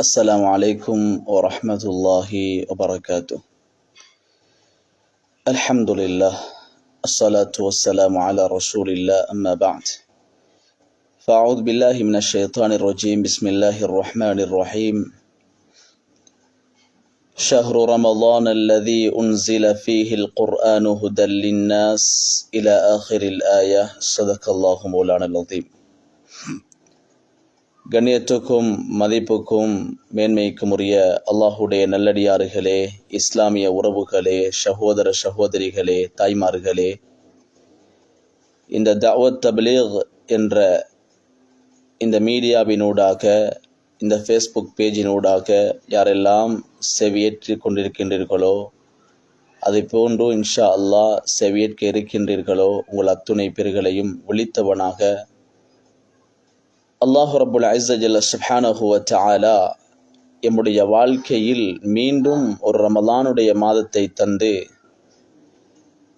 السلام عليكم ورحمة الله وبركاته. الحمد لله الصلاة والسلام على رسول الله أما بعد. فأعوذ بالله من الشيطان الرجيم بسم الله الرحمن الرحيم. شهر رمضان الذي أنزل فيه القرآن هدى للناس إلى آخر الآية. صدق الله مولانا العظيم. கண்ணியத்துக்கும் மதிப்புக்கும் மேன்மைக்கும் உரிய அல்லாஹுடைய நல்லடியார்களே இஸ்லாமிய உறவுகளே சகோதர சகோதரிகளே தாய்மார்களே இந்த தவத் தபிலீக் என்ற இந்த மீடியாவினூடாக இந்த ஃபேஸ்புக் பேஜினூடாக யாரெல்லாம் செவியேற்றி கொண்டிருக்கின்றீர்களோ அதை போன்று இன்ஷா அல்லாஹ் செவியேற்க இருக்கின்றீர்களோ உங்கள் அத்துணை பேர்களையும் ஒழித்தவனாக அல்லாஹு ரபுல் ஐசஜல்ல சுஹானஹுவ தஆலா எம்முடைய வாழ்க்கையில் மீண்டும் ஒரு ரமலானுடைய மாதத்தை தந்து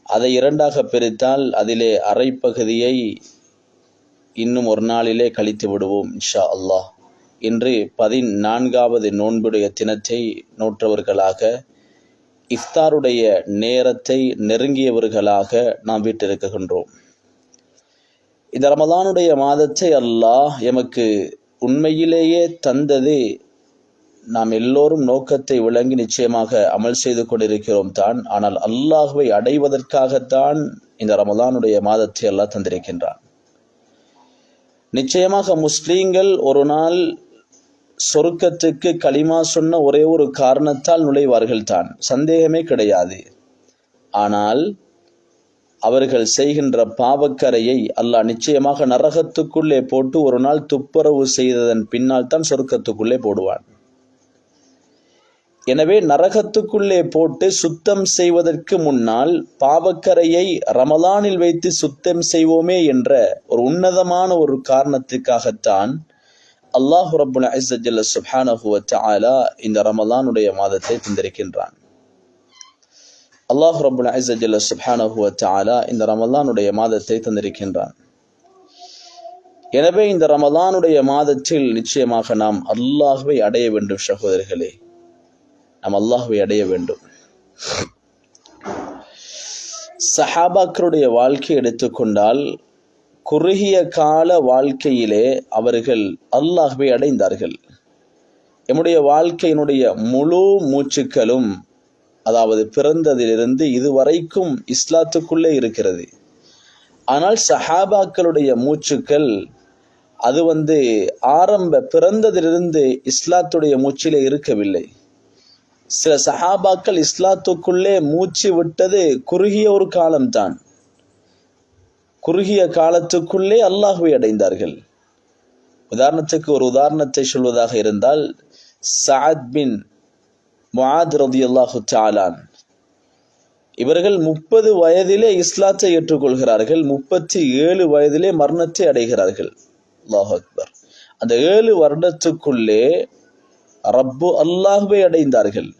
அதை இரண்டாக பிரித்தால் அதிலே அரைப்பகுதியை இன்னும் ஒரு நாளிலே கழித்து விடுவோம் இன்ஷா அல்லாஹ். இன்று பதினான்காவது நோன்புடைய தினத்தை நோற்றவர்களாக இஃப்தாருடைய நேரத்தை நெருங்கியவர்களாக நாம் வீட்டிருக்கின்றோம். இந்த ரமலானுடைய மாதத்தை அல்லாஹ் எமக்கு உண்மையிலேயே தந்தது. நாம் எல்லோரும் நோக்கத்தை விளங்கி நிச்சயமாக அமல் செய்து கொண்டிருக்கிறோம் தான். ஆனால் அல்லாஹுவை அடைவதற்காகத்தான் இந்த ரமலானுடைய மாதத்தை அல்லாஹ் தந்திருக்கின்றான். நிச்சயமாக முஸ்லீம்கள் ஒரு நாள் சொருக்கத்துக்கு களிமா சொன்ன ஒரே ஒரு காரணத்தால் நுழைவார்கள் தான். சந்தேகமே கிடையாது. ஆனால் அவர்கள் செய்கின்ற பாவக்கரையை அல்லாஹ் நிச்சயமாக நரகத்துக்குள்ளே போட்டு ஒரு நாள் துப்புரவு செய்ததன் பின்னால் தான் சொர்க்கத்துக்குள்ளே போடுவான். எனவே நரகத்துக்குள்ளே போட்டு சுத்தம் செய்வதற்கு முன்னால் பாவக்கரையை ரமலானில் வைத்து சுத்தம் செய்வோமே என்ற ஒரு உன்னதமான ஒரு காரணத்துக்காகத்தான் அல்லாஹு ரபுல் ஐசஜல்ல சுஹானஹுவ இந்த ரமலானுடைய மாதத்தை தந்திருக்கின்றான். அல்லாஹ் ரபுல் ஐசஜல்ல சுப்ஹானஹுவ இந்த ரமலானுடைய மாதத்தை தந்திருக்கின்றான். எனவே இந்த ரமலானுடைய மாதத்தில் நிச்சயமாக நாம் அல்லாஹுவை அடைய வேண்டும் சகோதரர்களே. நாம் அல்லாஹுவை அடைய வேண்டும். சஹாபாக்களுடைய வாழ்க்கை எடுத்துக்கொண்டால் குறுகிய கால வாழ்க்கையிலே அவர்கள் அல்லாஹுவை அடைந்தார்கள். எம்முடைய வாழ்க்கையினுடைய முழு மூச்சுக்களும் அதாவது பிறந்ததிலிருந்து இதுவரைக்கும் இஸ்லாத்துக்குள்ளே இருக்கிறது. ஆனால் சஹாபாக்களுடைய மூச்சுக்கள் அது வந்து ஆரம்ப பிறந்ததிலிருந்து இஸ்லாத்துடைய மூச்சிலே இருக்கவில்லை. சில சஹாபாக்கள் இஸ்லாத்துக்குள்ளே மூச்சு விட்டது குறுகிய ஒரு காலம்தான். குறுகிய காலத்துக்குள்ளே அல்லாஹுவை அடைந்தார்கள். உதாரணத்துக்கு ஒரு உதாரணத்தை சொல்வதாக இருந்தால் சாத் பின் முஆத் ரதியல்லாஹு தாலான் இவர்கள் முப்பது வயதிலே இஸ்லாத்தை ஏற்றுக்கொள்கிறார்கள். முப்பத்தி ஏழு வயதிலே மரணத்தை அடைகிறார்கள். அல்லாஹு அக்பர். அந்த ஏழு வருடத்துக்குள்ளே ரப்பு அல்லாஹுவை அடைந்தார்கள்.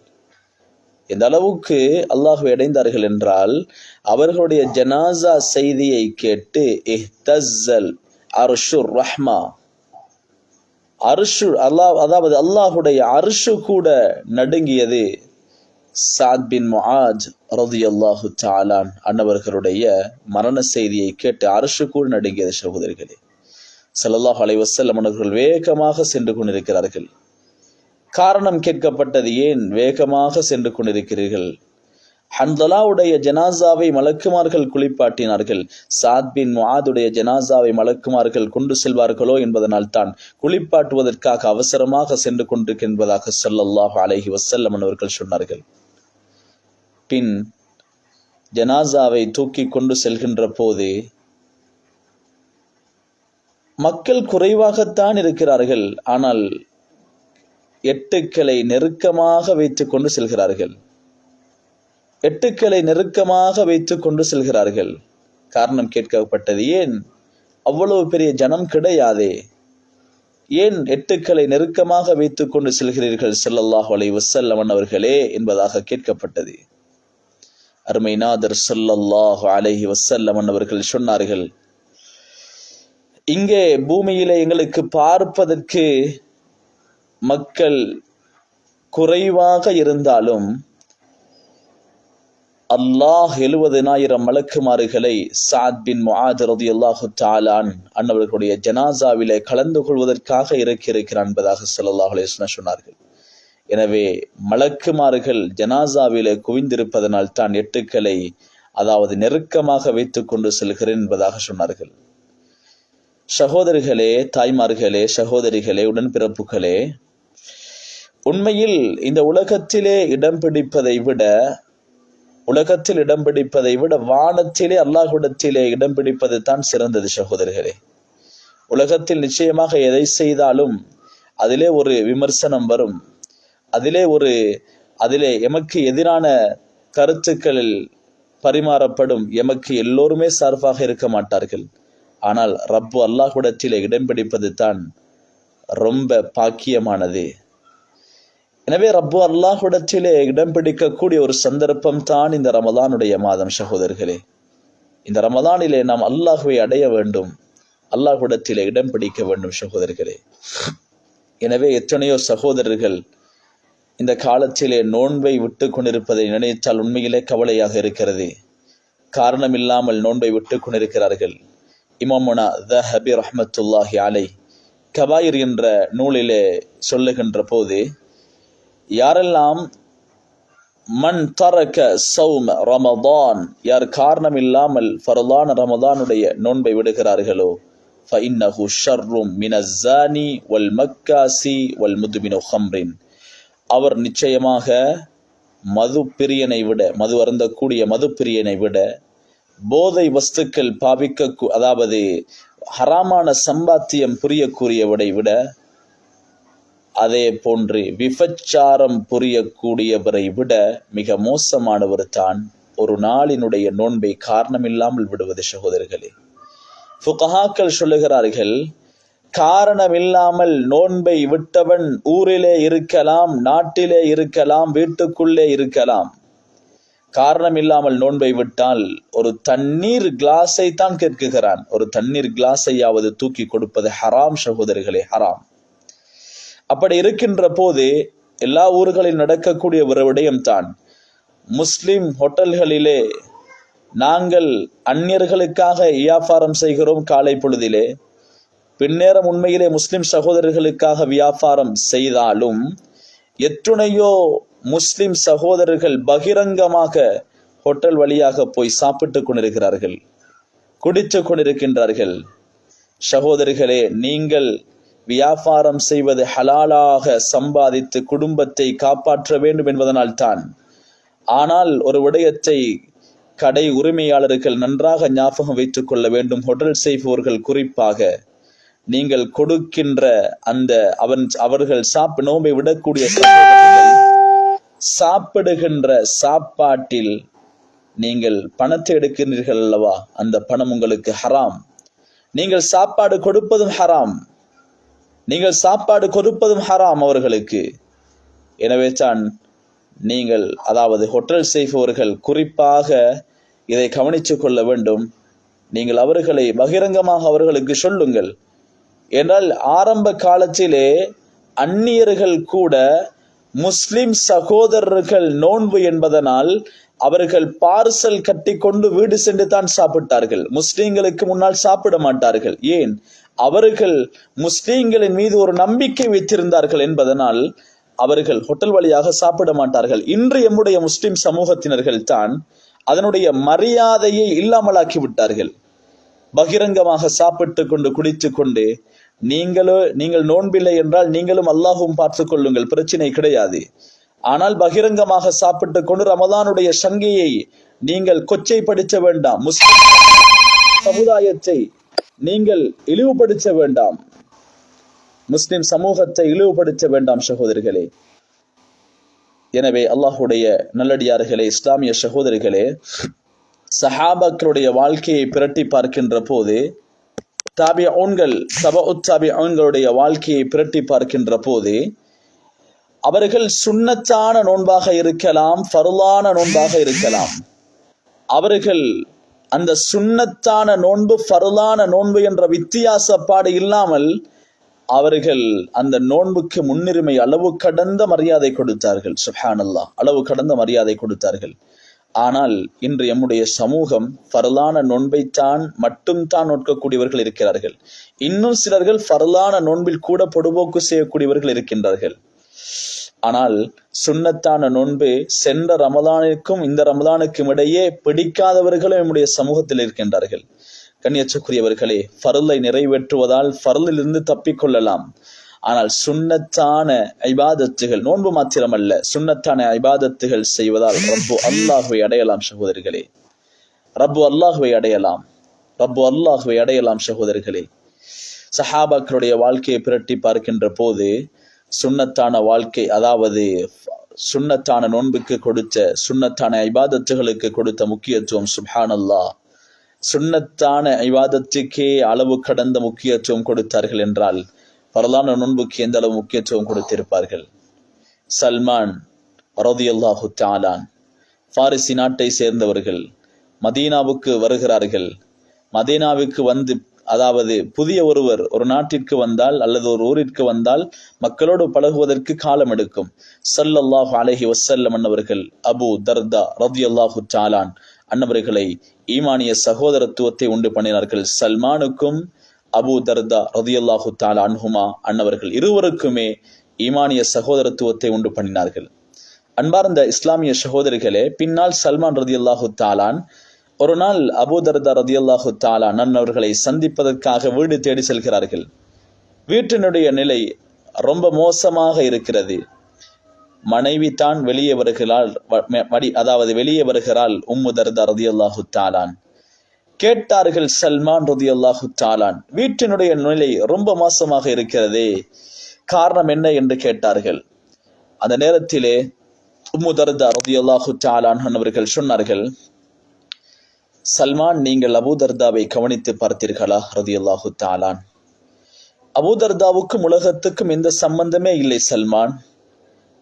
எந்த அளவுக்கு அல்லாஹுவை அடைந்தார்கள் என்றால் அவர்களுடைய ஜனாசா செய்தியை கேட்டு இஹ்தல் அர்ஷுர் ரஹ்மா அரிஷு அல்லாஹ் அதாவது அல்லாஹுடைய அரிஷு கூட நடுங்கியது சாத் பின் முஆஜ் ரதி அல்லாஹு தாலான் அன்னவர்களுடைய மரண செய்தியை கேட்டு அரிஷு கூட நடுங்கியது சகோதரிகளே. சல்லாஹ் அலைவசல்லம் அவர்கள் வேகமாக சென்று கொண்டிருக்கிறார்கள். காரணம் கேட்கப்பட்டது ஏன்? வேகமாக சென்று கொண்டிருக்கிறீர்கள். ஹன்தலாவுடைய ஜனாசாவை மலக்குமார்கள் குளிப்பாட்டினார்கள். சாத் பின் முஆதுடைய ஜனாசாவை மலக்குமார்கள் கொண்டு செல்வார்களோ என்பதனால் தான் குளிப்பாட்டுவதற்காக அவசரமாக சென்று கொண்டிருக்கின்றதாக சொல்லல்லாஹு அலஹி வசல்லம் அவர்கள் சொன்னார்கள். பின் ஜனாசாவை தூக்கி கொண்டு செல்கின்ற போது மக்கள் குறைவாகத்தான் இருக்கிறார்கள். ஆனால் எட்டுக்களை நெருக்கமாக வைத்துக் கொண்டு செல்கிறார்கள். எட்டுக்களை நெருக்கமாக வைத்து கொண்டு செல்கிறார்கள். காரணம் கேட்கப்பட்டது ஏன்? அவ்வளவு பெரிய ஜனம் கிடையாதே. ஏன் எட்டுக்களை நெருக்கமாக வைத்து கொண்டு செல்கிறீர்கள் செல்லல்லாஹ் அலை வசல்லவன் அவர்களே என்பதாக கேட்கப்பட்டது. அருமைநாதர் சொல்லல்லாஹு அலஹி வசல்லமன் அவர்கள் சொன்னார்கள் இங்கே பூமியிலே எங்களுக்கு பார்ப்பதற்கு மக்கள் குறைவாக இருந்தாலும் அல்லாஹ் எழுபதினாயிரம் மலக்குமாறுகளை சாத் பின் முஆத் ரதியல்லாஹு தாலான் அன்னவர்களுடைய ஜனாசாவிலே கலந்து கொள்வதற்காக இறக்கியிருக்கிறான் என்பதாக ஸல்லல்லாஹு அலைஹி சொன்னார்கள். எனவே மலக்குமாறுகள் ஜனாசாவிலே குவிந்திருப்பதனால் தான் எட்டுக்களை அதாவது நெருக்கமாக வைத்துக் கொண்டு செல்கிறேன் என்பதாக சொன்னார்கள். சகோதரிகளே தாய்மார்களே சகோதரிகளே உடன்பிறப்புகளே உண்மையில் இந்த உலகத்திலே இடம் பிடிப்பதை விட உலகத்தில் இடம் பிடிப்பதை விட வானத்திலே அல்லாஹுடத்திலே இடம் பிடிப்பது தான் சிறந்தது சகோதரர்களே. உலகத்தில் நிச்சயமாக எதை செய்தாலும் அதிலே ஒரு விமர்சனம் வரும். அதிலே ஒரு அதிலே எமக்கு எதிரான கருத்துக்களில் பரிமாறப்படும். எமக்கு எல்லோருமே சார்பாக இருக்க மாட்டார்கள். ஆனால் ரப்பு அல்லாஹுடத்திலே இடம் பிடிப்பது தான் ரொம்ப பாக்கியமானது. எனவே ரப்பு அல்லாஹுடத்திலே இடம் பிடிக்கக்கூடிய ஒரு சந்தர்ப்பம் தான் இந்த ரமலானுடைய மாதம் சகோதரர்களே. இந்த ரமலானிலே நாம் அல்லாஹுவை அடைய வேண்டும். அல்லாஹுடத்திலே இடம் பிடிக்க வேண்டும் சகோதரர்களே. எனவே எத்தனையோ சகோதரர்கள் இந்த காலத்திலே நோன்பை விட்டு கொண்டிருப்பதை நினைத்தால் உண்மையிலே கவலையாக இருக்கிறது. காரணம் இல்லாமல் நோன்பை விட்டு கொண்டிருக்கிறார்கள். இமாமுனா த ஹபீர் அஹமத்துல்லாஹி அலை கபாயிர் என்ற நூலிலே சொல்லுகின்ற போது யாரெல்லாம் மண் தரக்க சௌம ரமதான் யார் காரணம் இல்லாமல் ஃபரலான ரமதானுடைய நோன்பை விடுகிறார்களோ ஃபஇன்னஹு ஷர்ரும் மினஸ்ஸானி வல் மக்காசி வல் முதுமினு ஹம்ரின். அவர் நிச்சயமாக மது பிரியனை விட மது அருந்தக்கூடிய மது பிரியனை விட போதை வஸ்துக்கள் பாவிக்க அதாவது ஹராமான சம்பாத்தியம் புரியக்கூடியவடை விட அதே போன்று விபச்சாரம் புரியக்கூடியவரை விட மிக மோசமானவர் தான் ஒரு நாளினுடைய நோன்பை காரணமில்லாமல் விடுவது சகோதரர்களே. ஃபுகஹாக்கள் சொல்லுகிறார்கள் காரணமில்லாமல் நோன்பை விட்டவன் ஊரிலே இருக்கலாம் நாட்டிலே இருக்கலாம் வீட்டுக்குள்ளே இருக்கலாம். காரணம் இல்லாமல் நோன்பை விட்டால் ஒரு தண்ணீர் கிளாஸை தான் கேட்குகிறான். ஒரு தண்ணீர் கிளாஸையாவது தூக்கி கொடுப்பது ஹராம் சகோதரிகளே ஹராம். அப்படி இருக்கின்ற போது எல்லா ஊர்களில் நடக்கக்கூடிய ஒரு விடயம்தான். முஸ்லிம் ஹோட்டல்களிலே நாங்கள் அந்நியர்களுக்காக வியாபாரம் செய்கிறோம் காலை பொழுதிலே. பின்னேரம் உண்மையிலே முஸ்லிம் சகோதரர்களுக்காக வியாபாரம் செய்தாலும் எத்துணையோ முஸ்லிம் சகோதரர்கள் பகிரங்கமாக ஹோட்டல் வழியாக போய் சாப்பிட்டு கொண்டிருக்கிறார்கள் குடித்து கொண்டிருக்கின்றார்கள். சகோதரிகளே நீங்கள் வியாபாரம் செய்வது ஹலாலாக சம்பாதித்து குடும்பத்தை காப்பாற்ற வேண்டும் என்பதனால் தான். ஆனால் ஒரு விடயத்தை கடை உரிமையாளர்கள் நன்றாக ஞாபகம் வைத்துக் கொள்ள வேண்டும். ஹோட்டல் செய்பவர்கள் குறிப்பாக நீங்கள் கொடுக்கின்ற அந்த அவன் அவர்கள் சாப்ப நோம்பை விடக்கூடிய சாப்பிடுகின்ற சாப்பாட்டில் நீங்கள் பணத்தை எடுக்கிறீர்கள் அல்லவா? அந்த பணம் உங்களுக்கு ஹராம். நீங்கள் சாப்பாடு கொடுப்பதும் ஹராம். நீங்கள் சாப்பாடு கொடுப்பதும் ஹராம் அவர்களுக்கு. எனவே தான் நீங்கள் அதாவது ஹோட்டல் செய்பவர்கள் குறிப்பாக இதை கவனித்து கொள்ள வேண்டும். நீங்கள் அவர்களை பகிரங்கமாக அவர்களுக்கு சொல்லுங்கள். என்றால் ஆரம்ப காலத்திலே அந்நியர்கள் கூட முஸ்லிம் சகோதரர்கள் நோன்பு என்பதனால் அவர்கள் பார்சல் கட்டி கொண்டு வீடு சென்று தான் சாப்பிட்டார்கள். முஸ்லீம்களுக்கு முன்னால் சாப்பிட மாட்டார்கள். ஏன்? அவர்கள் முஸ்லீம்களின் மீது ஒரு நம்பிக்கை வைத்திருந்தார்கள் என்பதனால் அவர்கள் ஹோட்டல் வழியாக சாப்பிட மாட்டார்கள். இன்று எம்முடைய முஸ்லிம் சமூகத்தினர்கள் தான் அதனுடைய மரியாதையை இல்லாமலாக்கி விட்டார்கள். பகிரங்கமாக சாப்பிட்டு கொண்டு குடித்து கொண்டு நீங்களோ நீங்கள் நோன்பில்லை என்றால் நீங்களும் அல்லாஹும் பார்த்து கொள்ளுங்கள் பிரச்சனை கிடையாது. ஆனால் பகிரங்கமாக சாப்பிட்டு கொண்டு ரமதானுடைய சங்கையை நீங்கள் கொச்சைப்படுத்த வேண்டாம். முஸ்லிம் சமுதாயத்தை நீங்கள் இழிவுபடுத்த வேண்டாம். முஸ்லிம் சமூகத்தை இழிவுபடுத்த வேண்டாம் சகோதரிகளே. எனவே அல்லாஹுடைய நல்லடியார்களே இஸ்லாமிய சகோதரிகளே சஹாபாக்களுடைய வாழ்க்கையை பிரட்டி பார்க்கின்ற போது தாபிய ஆண்கள் சப உத்தாபிய ஆண்களுடைய வாழ்க்கையை பிரட்டி பார்க்கின்ற போது அவர்கள் சுண்ணத்தான நோன்பாக இருக்கலாம் ஃபருளான நோன்பாக இருக்கலாம். அவர்கள் அந்த சுண்ணத்தான நோன்பு ஃபருளான நோன்பு என்ற வித்தியாசப்பாடு இல்லாமல் அவர்கள் அந்த நோன்புக்கு முன்னுரிமை அளவு கடந்த மரியாதை கொடுத்தார்கள். சுஹானல்லா அளவு கடந்த மரியாதை கொடுத்தார்கள். ஆனால் இன்று எம்முடைய சமூகம் ஃபரலான நோன்பைத்தான் மட்டும்தான் நோட்கக்கூடியவர்கள் நோக்கக்கூடியவர்கள் இருக்கிறார்கள். இன்னும் சிலர்கள் ஃபரலான நோன்பில் கூட பொடுபோக்கு செய்யக்கூடியவர்கள் இருக்கின்றார்கள். ஆனால் சுன்னத்தான நோன்பு சென்ற ரமதானிற்கும் இந்த ரமதானுக்கும் இடையே பிடிக்காதவர்களும் நம்முடைய சமூகத்தில் இருக்கின்றார்கள். கண்ணியச்சக்குரியவர்களே ஃபருளை நிறைவேற்றுவதால் ஃபருளிலிருந்து தப்பிக்கொள்ளலாம் ஆனால் சுண்ணத்தான ஐபாதத்துகள் நோன்பு மாத்திரமல்ல சுண்ணத்தான ஐபாதத்துகள் செய்வதால் ரப்பு அல்லாஹுவை அடையலாம் சகோதரிகளே. ரப்பு அல்லாஹுவை அடையலாம். ரப்பு அல்லாஹுவை அடையலாம் சகோதரிகளே. சஹாபாக்களுடைய வாழ்க்கையை பிரட்டி பார்க்கின்ற போது சுண்ணத்தான வாழ்க்கை அதாவது சுண்ணத்தான நோன்புக்கு கொடுத்த சுண்ணத்தான ஐபாதத்துகளுக்கு கொடுத்த முக்கியத்துவம் சுப்ஹானல்லா சுண்ணத்தான ஐவாதத்துக்கே அளவு கடந்த முக்கியத்துவம் கொடுத்தார்கள் என்றால் பரலான நோன்புக்கு எந்த அளவு முக்கியத்துவம் கொடுத்திருப்பார்கள்? சல்மான் ரதியல்லாஹு தாலான் பாரிசி நாட்டை சேர்ந்தவர்கள் மதீனாவுக்கு வருகிறார்கள். மதீனாவுக்கு வந்து அதாவது புதிய ஒருவர் ஒரு நாட்டிற்கு வந்தால் அல்லது ஒரு ஊரிற்கு வந்தால் மக்களோடு பழகுவதற்கு காலம் எடுக்கும். சல்லல்லாஹு அலஹி வசல்லம் அன்னவர்கள் அபு தர்தா ரதி அல்லாஹு சாலான் அன்னவர்களை ஈமானிய சகோதரத்துவத்தை உண்டு பண்ணினார்கள். சல்மானுக்கும் அபு தர்தா ரதியல்லாஹு தாலான் தாலா அன்ஹுமா அன்னவர்கள் இருவருக்குமே ஈமானிய சகோதரத்துவத்தை உண்டு பண்ணினார்கள். அன்பார்ந்த இஸ்லாமிய சகோதரிகளே பின்னால் சல்மான் ரதி அல்லாஹு தாலான் ஒரு நாள் அபூதர்தா ரதியல்லாஹு தாலா நன்னவர்களை சந்திப்பதற்காக வீடு தேடி செல்கிறார்கள். வீட்டினுடைய நிலை ரொம்ப மோசமாக இருக்கிறது. மனைவி தான் வெளியே வருகிறாள் அதாவது வெளியே வருகிறாள் உம்மு தர்தா ரதியல்லாஹு தாலான். கேட்டார்கள் சல்மான் ரதியல்லாஹு தாலான் வீட்டினுடைய நிலை ரொம்ப மோசமாக இருக்கிறதே காரணம் என்ன? என்று கேட்டார்கள். அந்த நேரத்திலே உம்மு தர்தா ரதியல்லாஹு தாலான் அவர்கள் சொன்னார்கள் சல்மான் நீங்கள் அபூதர்தாவை கவனித்து பார்த்தீர்களா? ரதி தாலான் அபூதர்தாவுக்கும் உலகத்துக்கும் எந்த சம்பந்தமே இல்லை சல்மான்.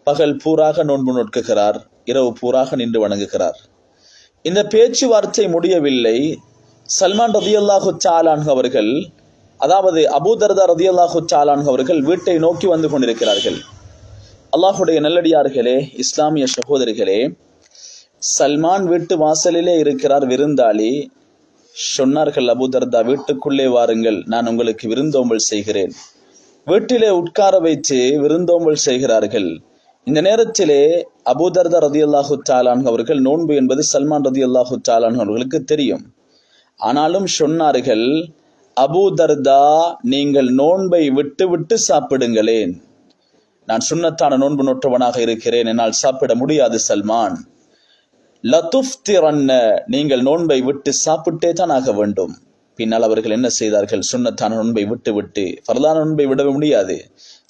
பகல் பூராக நோன்பு நோட்குகிறார் இரவு பூராக நின்று வணங்குகிறார். இந்த பேச்சுவார்த்தை முடியவில்லை. சல்மான் ரதியல்லாஹு சாலான் அவர்கள் அதாவது அபூதர்தா ரதியல்லாஹு சாலான் அவர்கள் வீட்டை நோக்கி வந்து கொண்டிருக்கிறார்கள். அல்லாஹுடைய நல்லடியார்களே இஸ்லாமிய சகோதரிகளே சல்மான் வீட்டு வாசலிலே இருக்கிறார் விருந்தாளி. சொன்னார்கள் அபுதர்தா வீட்டுக்குள்ளே வாருங்கள் நான் உங்களுக்கு விருந்தோம்பல் செய்கிறேன். வீட்டிலே உட்கார வைத்து விருந்தோம்பல் செய்கிறார்கள். இந்த நேரத்திலே அபுதர்தா ரதி அல்லாஹு தாலான் அவர்கள் நோன்பு என்பது சல்மான் ரதி அல்லாஹு தாலான் அவர்களுக்கு தெரியும். ஆனாலும் சொன்னார்கள் அபுதர்தா நீங்கள் நோன்பை விட்டு விட்டு சாப்பிடுங்களேன். நான் சுண்ணத்தான நோன்பு நோற்றவனாக இருக்கிறேன் என்னால் சாப்பிட முடியாது சல்மான். லத்துஃப்திரன்ன நீங்கள் நோன்பை விட்டு சாப்பிட்டே தான் ஆக வேண்டும். பின்னால் அவர்கள் என்ன செய்தார்கள்? சுண்ணத்தான நோன்பை விட்டு விட்டு பரதான நோன்பை விட முடியாது.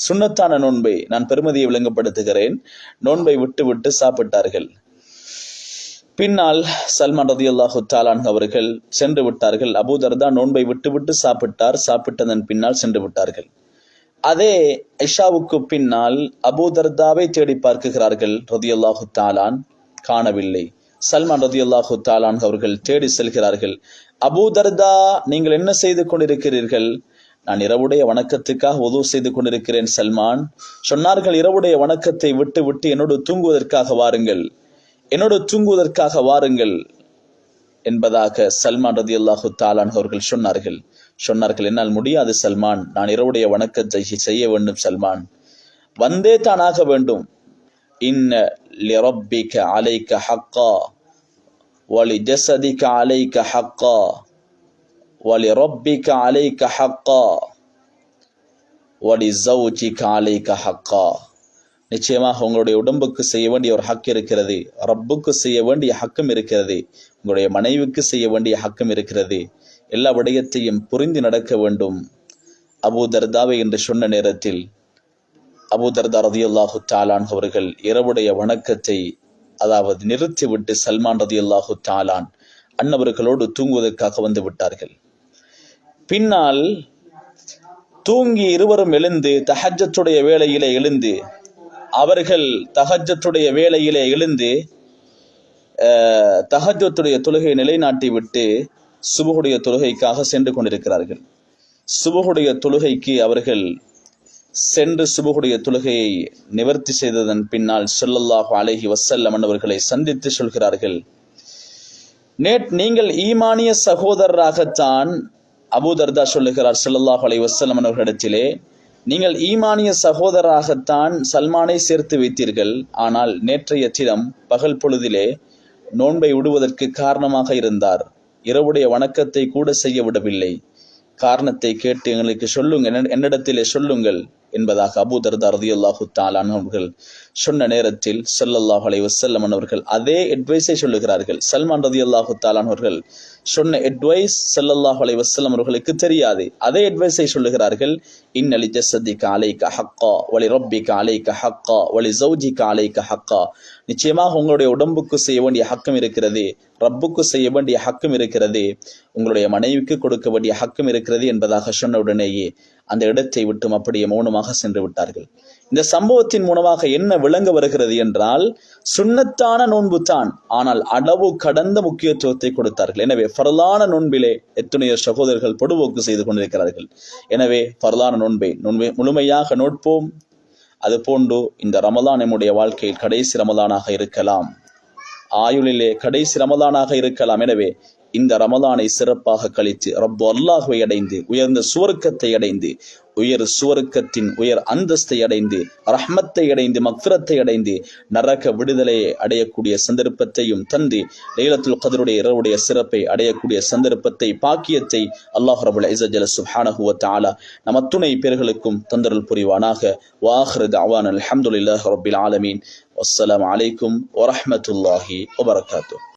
சுண்ணத்தான நோன்பை நான் பெருமதியை விளங்கப்படுத்துகிறேன். நோன்பை விட்டு விட்டு சாப்பிட்டார்கள். பின்னால் சல்மான் ரதி அல்லாஹு தாலான் அவர்கள் சென்று விட்டார்கள். அபூதர்தா நோன்பை விட்டு விட்டு சாப்பிட்டார். சாப்பிட்டதன் பின்னால் சென்று விட்டார்கள். அதே ஐஷாவுக்கு பின்னால் அபூதர்தாவை தேடி பார்க்குகிறார்கள் ரதி அல்லாஹு தாலான். காணவில்லை. சல்மான் ரதி அல்லாஹு தாலான் அவர்கள் தேடி செல்கிறார்கள். அபூதர்தா நீங்கள் என்ன செய்து கொண்டிருக்கிறீர்கள்? நான் இரவுடைய வணக்கத்துக்காக உதவு செய்து கொண்டிருக்கிறேன் சல்மான். சொன்னார்கள் இரவுடைய வணக்கத்தை விட்டு விட்டு என்னோடு தூங்குவதற்காக வாருங்கள். என்னோடு தூங்குவதற்காக வாருங்கள். என்பதாக சல்மான் ரதி அல்லாஹு தாலான் அவர்கள் சொன்னார்கள். சொன்னார்கள் என்னால் முடியாது சல்மான். நான் இரவுடைய வணக்கத்தை செய்ய வேண்டும் சல்மான். வந்தே தானாக வேண்டும். இன்ன لربك عليك حقا ولجسدك عليك حقا ولربك عليك حقا ولزوجك عليك حقا நிச்சயமாக உங்களுடைய உடம்புக்கு செய்ய வேண்டிய ஒரு ஹக் இருக்கிறது ரப்புக்கு செய்ய வேண்டிய ஹக்கம் இருக்கிறது உங்களுடைய மனைவிக்கு செய்ய வேண்டிய ஹக்கம் இருக்கிறது எல்லா விடயத்தையும் புரிந்து நடக்க வேண்டும் அபு தர்தாவை என்று சொன்ன நேரத்தில் அபுதர்தா ரதி அல்லாஹு தாலான் அவர்கள் இரவுடைய வணக்கத்தை அதாவது நிறுத்திவிட்டு சல்மான் ரதியுல்லாஹு தாலான் அன்னவர்களோடு தூங்குவதற்காக வந்து விட்டார்கள். பின்னால் தூங்கி இருவரும் எழுந்து தஹஜத்துடைய வேலையிலே எழுந்து அவர்கள் தஹஜத்துடைய வேலையிலே எழுந்து தஹஜத்துடைய தொழுகை நிலைநாட்டி விட்டு சுபகுடைய தொழுகைக்காக சென்று கொண்டிருக்கிறார்கள். சுபகுடைய தொழுகைக்கு அவர்கள் சென்று சுபுகுடைய தொழுகையை நிவர்த்தி செய்ததன் பின்னால் சொல்லல்லாஹு அலைஹி வசல்லம் அவர்களை சந்தித்து சொல்கிறார்கள். நேட் நீங்கள் ஈமானிய சகோதரராகத்தான் அபூதர்தா சொல்லுகிறார் சொல்லல்லாஹு அலை வசல்லம் அவர்களிடத்திலே நீங்கள் ஈமானிய சகோதரராகத்தான் சல்மானை சேர்த்து வைத்தீர்கள். ஆனால் நேற்றைய தினம் பகல் பொழுதிலே நோன்பை விடுவதற்கு காரணமாக இருந்தார். இரவுடைய வணக்கத்தை கூட செய்ய விடவில்லை. காரணத்தை கேட்டு எங்களுக்கு சொல்லுங்கள் என்ன- என்னிடத்திலே சொல்லுங்கள். என்பதாக அபூ தர்தா ரதியல்லாஹு தாலான் அவர்கள் சொன்ன நேரத்தில் ஸல்லல்லாஹு அலைஹி வஸல்லம் அவர்கள் அதே அட்வைஸை சொல்லுகிறார்கள். சல்மான் ரதியல்லாஹு தாலான் அவர்கள் சொன்ன அட்வைஸ் செல்லல்லாஹ் அலைஹி வஸல்லம் அவர்களுக்கு தெரியாது. அதே அட்வைஸை சொல்லுகிறார்கள் இன்னலி காலை க ஹக்கா வலி காலை க ஹக்கா வலி காலை க ஹக்கா. நிச்சயமாக உங்களுடைய உடம்புக்கு செய்ய வேண்டிய ஹக்கம் இருக்கிறது ரப்புக்கு செய்ய வேண்டிய ஹக்கம் இருக்கிறது உங்களுடைய மனைவிக்கு கொடுக்க வேண்டிய ஹக்கம் இருக்கிறது என்பதாக சொன்ன உடனேயே அந்த இடத்தை விட்டும் அப்படியே மௌனமாக சென்று விட்டார்கள். இந்த சம்பவத்தின் மூலமாக என்ன விளங்க வருகிறது என்றால் சுண்ணத்தான நோன்பு தான் ஆனால் அளவு கடந்த முக்கியத்துவத்தை கொடுத்தார்கள். எனவே பரலான நோன்பிலே எத்தனையோ சகோதரர்கள் பொடுபோக்கு செய்து கொண்டிருக்கிறார்கள். எனவே பரலான நோன்பை நோன்பை முழுமையாக நோட்போம். அதுபோன்று இந்த ரமதான் நம்முடைய வாழ்க்கையில் கடைசி ரமதானாக இருக்கலாம். ஆயுளிலே கடைசி ரமதானாக இருக்கலாம். எனவே இந்த ரமதானை சிறப்பாக கழித்து ரப்பு அல்லாஹுவை அடைந்து உயர்ந்த சுவர்க்கத்தை அடைந்து உயர் சுவர்க்கத்தின் உயர் அந்தஸ்தை அடைந்து ரஹ்மத்தை அடைந்து மக்ஃபிரத்தை அடைந்து நரக விடுதலையை அடையக்கூடிய சந்தர்ப்பத்தையும் தந்து லைலத்துல் கதருடைய இரவுடைய சிறப்பை அடையக்கூடிய சந்தர்ப்பத்தை பாக்கியத்தை அல்லாஹ் ரபுல் இஸஜல சுஹானஹுவ தாலா நம் அத்துணை பேர்களுக்கும் தந்தருள் புரிவானாக. வாஹிரு தஅவான் அலமதுல்லாஹ் ரபில் ஆலமீன். வஸ்ஸலாமு அலைக்கும் வரஹ்மத்துல்லாஹி வபரகாத்துஹு